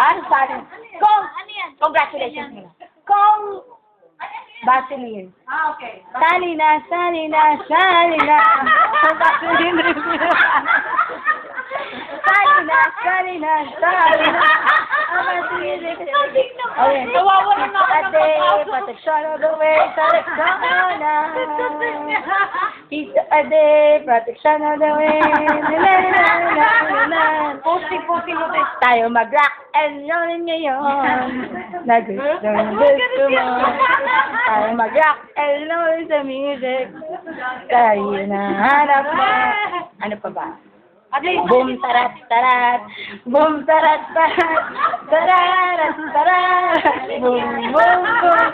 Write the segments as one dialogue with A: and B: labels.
A: Ano sabi? Kong, congratulations muna. Kong, Vaseline.
B: Ah, okay.
A: Sali na, sali na, sali na. Vaseline rin Sali na, sali na, sali na. Ang rin Okay.
B: Nawawalan na ako ng
A: Ate, protection of the way, protection na. Peace a day, protection of the way.
B: Posting, posting mo.
A: Tayo mag-rock and roll ngayon. Na gusto gusto mo. Tayo mag-rock and roll sa music. Tayo na hanap mo. Ano pa ba? Boom tarat tarat. Boom tarat tarat. Tararat tarat. Boom boom boom.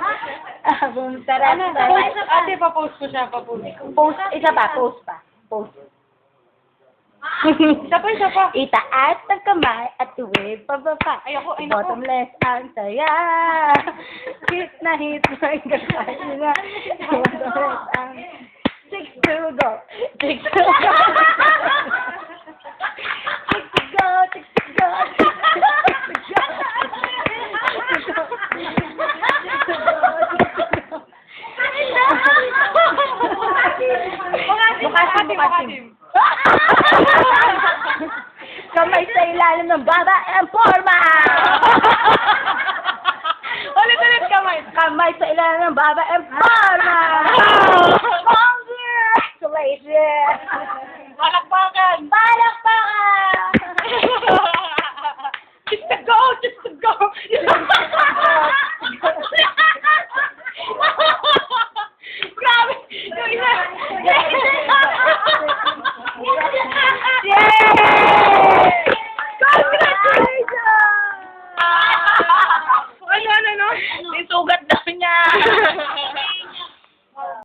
A: Ah, boom tarat
B: ano,
A: tarat.
B: ate, pa-post ko siya, pa-post.
A: Post, isa pa, post pa. Post.
B: Isa pa, isa pa.
A: Itaas ang kamay at tuwid pababa.
B: Ayoko, ay, naku.
A: Bottomless ang saya. Hit na hit mo ang gagawin nila. Bottomless ang... Six to go. Six to go. Six to go. Six to go. Six to go.
B: Bukatim, bukatim.
A: Kamay sa ilalim ng baba and forma!
B: Ulit, ulit kamay.
A: Kamay sa ilalim ng baba and forma! Congratulations!